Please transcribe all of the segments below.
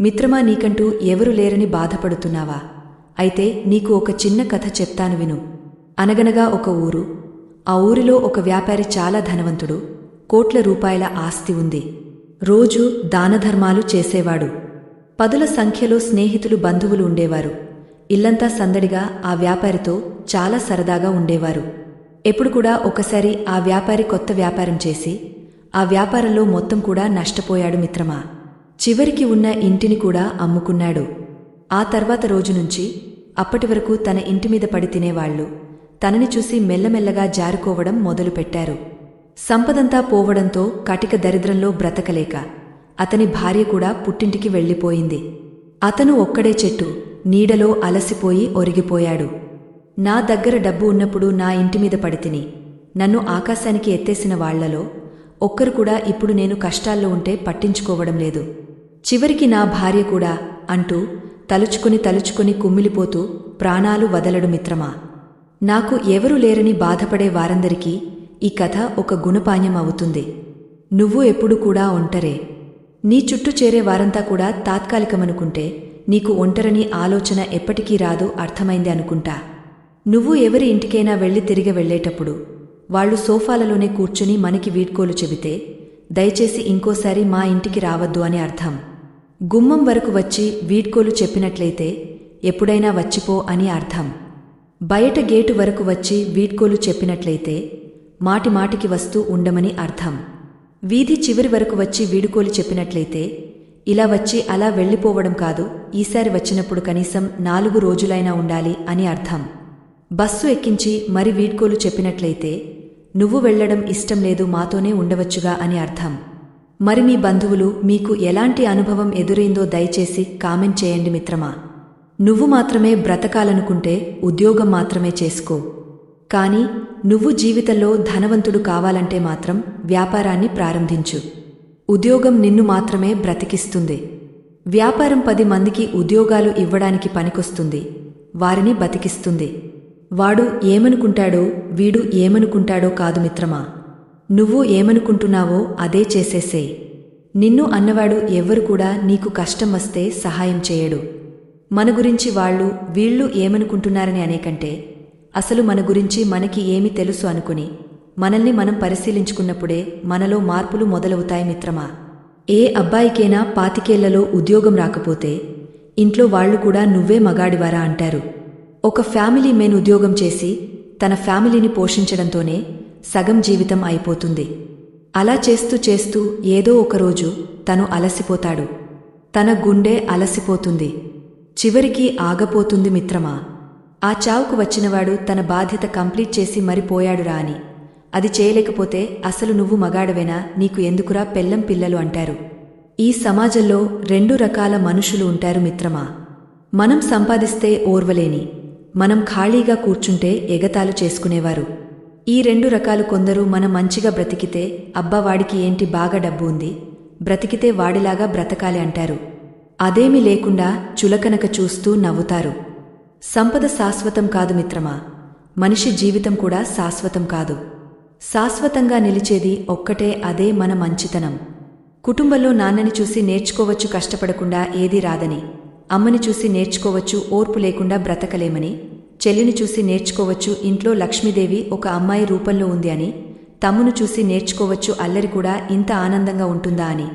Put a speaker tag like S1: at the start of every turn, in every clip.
S1: మిత్రమా నీకంటూ ఎవరు లేరని బాధపడుతున్నావా? అయితే నీకు ఒక చిన్న కథ చెప్తాను విను. అనగనగా ఒక ఊరు. ఆ ఊరిలో ఒక వ్యాపారి చాలా ధనవంతుడు. కోట్ల రూపాయల ఆస్తి ఉంది. రోజూ దానధర్మాలు చేసేవాడు. పదుల సంఖ్యలో స్నేహితులు బంధువులు ఉండేవారు. ఇల్లంతా సందడిగా ఆ వ్యాపారితో చాలా సరదాగా ఉండేవారు. ఎప్పుడు కూడా ఒకసారి ఆ వ్యాపారి కొత్త వ్యాపారం చేసి ఆ వ్యాపారంలో మొత్తం కూడా నష్టపోయాడు మిత్రమా. చివరికి ఉన్న ఇంటిని కూడా అమ్ముకున్నాడు. ఆ తర్వాత రోజు నుంచి అప్పటి వరకు తన ఇంటి మీద పడి తినేవాళ్ళు తనని చూసి మెల్లమెల్లగా జారుకోవడం మొదలుపెట్టారు. సంపదంతా పోవడంతో కటిక దరిద్రంలో బ్రతకలేక అతని భార్య కూడా పుట్టింటికి వెళ్ళిపోయింది. అతను ఒక్కడే చెట్టు నీడలో అలసిపోయి ఒరిగిపోయాడు. నా దగ్గర డబ్బు ఉన్నప్పుడు నా ఇంటి మీద పడితిని నన్ను ఆకాశానికి ఎత్తేసిన వాళ్ళలో ఒక్కరు కూడా ఇప్పుడు నేను కష్టాల్లో ఉంటే పట్టించుకోవడం లేదు. చివరికి నా భార్య కూడా అంటూ తలుచుకుని తలుచుకుని కుమ్మిలిపోతూ ప్రాణాలు వదలడు మిత్రమా. నాకు ఎవరు లేరని బాధపడే వారందరికీ ఈ కథ ఒక గుణపాన్యం అవుతుంది. నువ్వు ఎప్పుడు కూడా ఒంటరే. నీ చుట్టూ చేరే వారంతా కూడా తాత్కాలికమనుకుంటే నీకు ఒంటరని ఆలోచన ఎప్పటికీ రాదు అర్థమైంది అనుకుంటా. నువ్వు ఎవరి ఇంటికైనా వెళ్ళి తిరిగి వెళ్ళేటప్పుడు వాళ్ళు సోఫాలలోనే కూర్చుని మనకి వీడ్కోలు చెబితే దయచేసి ఇంకోసారి మా ఇంటికి రావద్దు అని అర్థం. గుమ్మం వరకు వచ్చి వీడ్కోలు చెప్పినట్లయితే ఎప్పుడైనా వచ్చిపో అని అర్థం. బయట గేటు వరకు వచ్చి వీడ్కోలు చెప్పినట్లయితే మాటి మాటికి వస్తూ ఉండమని అర్థం. వీధి చివరి వరకు వచ్చి వీడుకోలు చెప్పినట్లయితే ఇలా వచ్చి అలా వెళ్ళిపోవడం కాదు ఈసారి వచ్చినప్పుడు కనీసం నాలుగు రోజులైనా ఉండాలి అని అర్థం. బస్సు ఎక్కించి మరి వీడ్కోలు చెప్పినట్లయితే నువ్వు వెళ్ళడం ఇష్టం లేదు మాతోనే ఉండవచ్చుగా అని అర్థం. మరి మీ బంధువులు మీకు ఎలాంటి అనుభవం ఎదురైందో దయచేసి కామెంట్ చేయండి మిత్రమా. నువ్వు మాత్రమే బ్రతకాలనుకుంటే ఉద్యోగం మాత్రమే చేసుకో. కానీ నువ్వు జీవితంలో ధనవంతుడు కావాలంటే మాత్రం వ్యాపారాన్ని ప్రారంభించు. ఉద్యోగం నిన్ను మాత్రమే బ్రతికిస్తుంది. వ్యాపారం పది మందికి ఉద్యోగాలు ఇవ్వడానికి పనికొస్తుంది. వారిని బతికిస్తుంది. వాడు ఏమనుకుంటాడో వీడు ఏమనుకుంటాడో కాదు మిత్రమా. నువ్వు ఏమనుకుంటున్నావో అదే చేసేసేయ్ నిన్ను అన్నవాడు ఎవ్వరు కూడా నీకు కష్టం వస్తే సహాయం చేయడు. మన గురించి వాళ్ళు వీళ్ళు ఏమనుకుంటున్నారని అనేకంటే అసలు మన గురించి మనకి ఏమి తెలుసు అనుకుని మనల్ని మనం పరిశీలించుకున్నప్పుడే మనలో మార్పులు మొదలవుతాయి మిత్రమా? ఏ అబ్బాయికైనా పాతికేళ్ళలో ఉద్యోగం రాకపోతే ఇంట్లో వాళ్ళు కూడా నువ్వే మగాడివారా అంటారు. ఒక ఫ్యామిలీ మెన్ ఉద్యోగం చేసి తన ఫ్యామిలీని పోషించడంతోనే సగం జీవితం అయిపోతుంది. అలా చేస్తూ చేస్తూ ఏదో ఒకరోజు తను అలసిపోతాడు. తన గుండె అలసిపోతుంది. చివరికి ఆగపోతుంది మిత్రమా. ఆ చావుకు వచ్చినవాడు తన బాధ్యత కంప్లీట్ చేసి మరిపోయాడురా అని. అది చేయలేకపోతే అసలు నువ్వు మగాడవేనా? నీకు ఎందుకురా పెళ్ళం పిల్లలు అంటారు. ఈ సమాజంలో రెండు రకాల మనుషులు ఉంటారు మిత్రమా. మనం సంపాదిస్తే ఓర్వలేని. మనం ఖాళీగా కూర్చుంటే ఎగతాలు చేసుకునేవారు. ఈ రెండు రకాలు కొందరు మనం మంచిగా బ్రతికితే అబ్బవాడికి ఏంటి బాగా డబ్బు ఉంది? బ్రతికితే వాడిలాగా బ్రతకాలి అంటారు. అదేమీ లేకుండా చులకనక చూస్తూ నవ్వుతారు. సంపద శాశ్వతం కాదు మిత్రమా. మనిషి జీవితం కూడా శాశ్వతం కాదు. శాశ్వతంగా నిలిచేది ఒక్కటే అదే మన మంచితనం. కుటుంబంలో నాన్నని చూసి నేర్చుకోవచ్చు కష్టపడకుండా ఏదీ రాదని అమ్మని చూసి నేర్చుకోవచ్చు ఓర్పు లేకుండా బ్రతకలేమని చెల్లిని చూసి నేర్చుకోవచ్చు. ఇంట్లో లక్ష్మీదేవి ఒక అమ్మాయి రూపంలో ఉంది అని తమ్మును చూసి నేర్చుకోవచ్చు. అల్లరి కూడా ఇంత ఆనందంగా ఉంటుందా అని.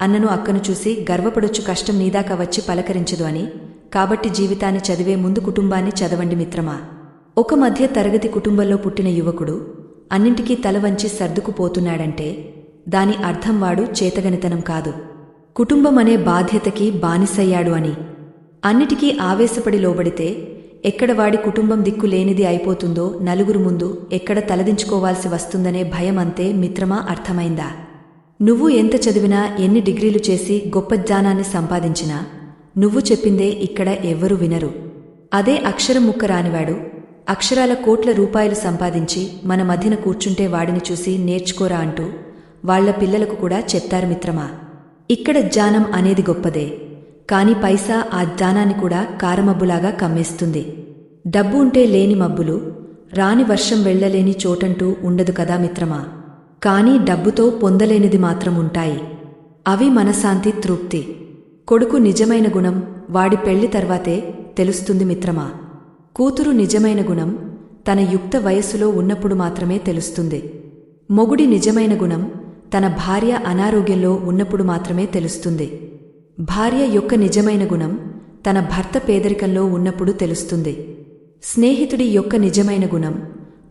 S1: అన్నను అక్కను చూసి గర్వపడొచ్చు కష్టం నీదాకా వచ్చి పలకరించదు అని. కాబట్టి జీవితాన్ని చదివే ముందు కుటుంబాన్ని చదవండి మిత్రమా. ఒక మధ్య తరగతి కుటుంబంలో పుట్టిన యువకుడు అన్నింటికీ తల వంచి సర్దుకుపోతున్నాడంటే దాని అర్థం వాడు చేతగనితనం కాదు. కుటుంబం అనే బాధ్యతకి బానిసయ్యాడు అని. అన్నిటికీ ఆవేశపడి లోబడితే ఎక్కడ వాడి కుటుంబం దిక్కు లేనిది అయిపోతుందో నలుగురు ముందు ఎక్కడ తలదించుకోవాల్సి వస్తుందనే భయం అంతే మిత్రమా అర్థమైందా? నువ్వు ఎంత చదివినా ఎన్ని డిగ్రీలు చేసి గొప్ప జ్ఞానాన్ని సంపాదించినా నువ్వు చెప్పిందే ఇక్కడ ఎవ్వరూ వినరు. అదే అక్షరం ముక్క రానివాడు అక్షరాల కోట్ల రూపాయలు సంపాదించి మన మధ్యన కూర్చుంటే వాడిని చూసి నేర్చుకోరా అంటూ వాళ్ళ పిల్లలకు కూడా చెప్తారు మిత్రమా? ఇక్కడ జ్ఞానం అనేది గొప్పదే. కాని పైసా ఆ జ్ఞానాన్ని కూడా కారమబ్బులాగా కమ్మేస్తుంది. డబ్బు ఉంటే లేని మబ్బులు రాని వర్షం వెళ్ళలేని చోటంటూ ఉండదు కదా మిత్రమా? కానీ డబ్బుతో పొందలేనిది మాత్రం ఉంటాయి. అవి మనశాంతి తృప్తి. కొడుకు నిజమైన గుణం వాడి పెళ్ళి తర్వాతే తెలుస్తుంది మిత్రమా? కూతురు నిజమైన గుణం తన యుక్త వయస్సులో ఉన్నప్పుడు మాత్రమే తెలుస్తుంది. మొగుడి నిజమైన గుణం తన భార్య అనారోగ్యంలో ఉన్నప్పుడు మాత్రమే తెలుస్తుంది. భార్య యొక్క నిజమైన గుణం తన భర్త పేదరికంలో ఉన్నప్పుడు తెలుస్తుంది. స్నేహితుడి యొక్క నిజమైన గుణం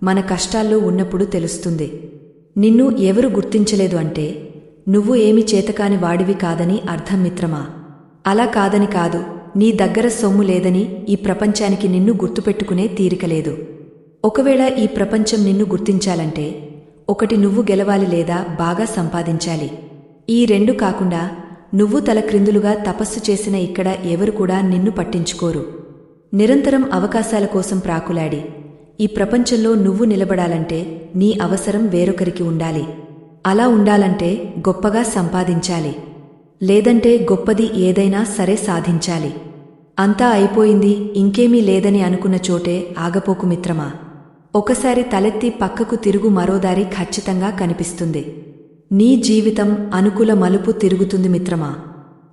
S1: మన కష్టాల్లో ఉన్నప్పుడు తెలుస్తుంది. నిన్ను ఎవరు గుర్తించలేదు అంటే నువ్వు ఏమి చేతకాని వాడివి కాదని అర్థం మిత్రమా? అలా కాదని కాదు నీ దగ్గర సొమ్ము లేదని ఈ ప్రపంచానికి నిన్ను గుర్తుపెట్టుకునే తీరికలేదు ఒకవేళ ఈ ప్రపంచం నిన్ను గుర్తించాలంటే ఒకటి నువ్వు గెలవాలి లేదా బాగా సంపాదించాలి. ఈ రెండు కాకుండా నువ్వు తలక్రిందులుగా తపస్సు చేసిన ఇక్కడ ఎవరు కూడా నిన్ను పట్టించుకోరు. నిరంతరం అవకాశాల కోసం ప్రాకులాడి ఈ ప్రపంచంలో నువ్వు నిలబడాలంటే నీ అవసరం వేరొకరికి ఉండాలి. అలా ఉండాలంటే గొప్పగా సంపాదించాలి. లేదంటే గొప్పది ఏదైనా సరే సాధించాలి. అంతా అయిపోయింది ఇంకేమీ లేదని అనుకున్న చోటే ఆగపోకు మిత్రమా. ఒకసారి తలెత్తి పక్కకు తిరుగు మరోదారి ఖచ్చితంగా కనిపిస్తుంది. నీ జీవితం అనుకూల మలుపు తిరుగుతుంది మిత్రమా?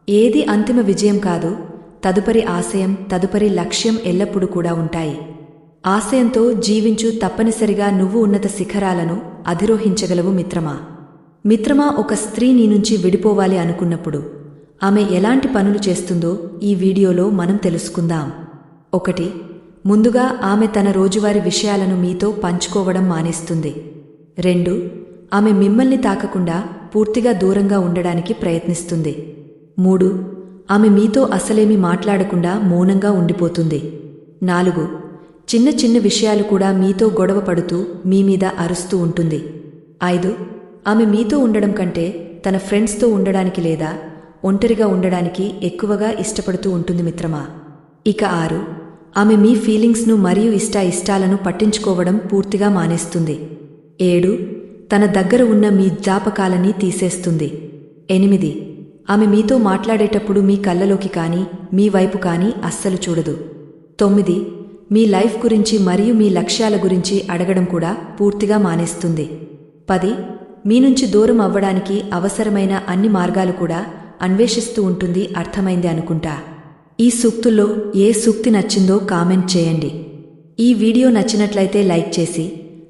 S1: ఏది అంతిమ విజయం కాదు తదుపరి ఆశయం తదుపరి లక్ష్యం ఎల్లప్పుడూ కూడా ఉంటాయి. ఆశయంతో జీవించు తప్పనిసరిగా నువ్వు ఉన్నత శిఖరాలను అధిరోహించగలవు మిత్రమా? మిత్రమా ఒక స్త్రీ నీ నుంచి విడిపోవాలి అనుకున్నప్పుడు ఆమె ఎలాంటి పనులు చేస్తుందో ఈ వీడియోలో మనం తెలుసుకుందాం. ఒకటి ముందుగా ఆమె తన రోజువారీ విషయాలను మీతో పంచుకోవడం మానేస్తుంది. రెండు ఆమె మిమ్మల్ని తాకకుండా పూర్తిగా దూరంగా ఉండడానికి ప్రయత్నిస్తుంది. మూడు ఆమె మీతో అసలేమి మాట్లాడకుండా మౌనంగా ఉండిపోతుంది. నాలుగు చిన్న చిన్న విషయాలు కూడా మీతో గొడవ పడుతూ మీ మీద అరుస్తూ ఉంటుంది. ఐదు ఆమె మీతో ఉండడం కంటే తన ఫ్రెండ్స్తో ఉండడానికి లేదా ఒంటరిగా ఉండడానికి ఎక్కువగా ఇష్టపడుతూ ఉంటుంది మిత్రమా? ఇక ఆరు ఆమె మీ ఫీలింగ్స్ను మరియు ఇష్ట ఇష్టాలను పట్టించుకోవడం పూర్తిగా మానేస్తుంది. ఏడు తన దగ్గర ఉన్న మీ జ్ఞాపకాలని తీసేస్తుంది. ఎనిమిది. ఆమె మీతో మాట్లాడేటప్పుడు మీ కళ్ళలోకి కానీ మీ వైపు కానీ అస్సలు చూడదు. తొమ్మిది. మీ లైఫ్ గురించి మరియు మీ లక్ష్యాల గురించి అడగడం కూడా పూర్తిగా మానేస్తుంది. పది. మీ నుంచి దూరం అవ్వడానికి అవసరమైన అన్ని మార్గాలు కూడా అన్వేషిస్తూ ఉంటుంది అర్థమైంది అనుకుంటా. ఈ సూక్తుల్లో ఏ సూక్తి నచ్చిందో కామెంట్ చేయండి. ఈ వీడియో నచ్చినట్లయితే లైక్ చేసి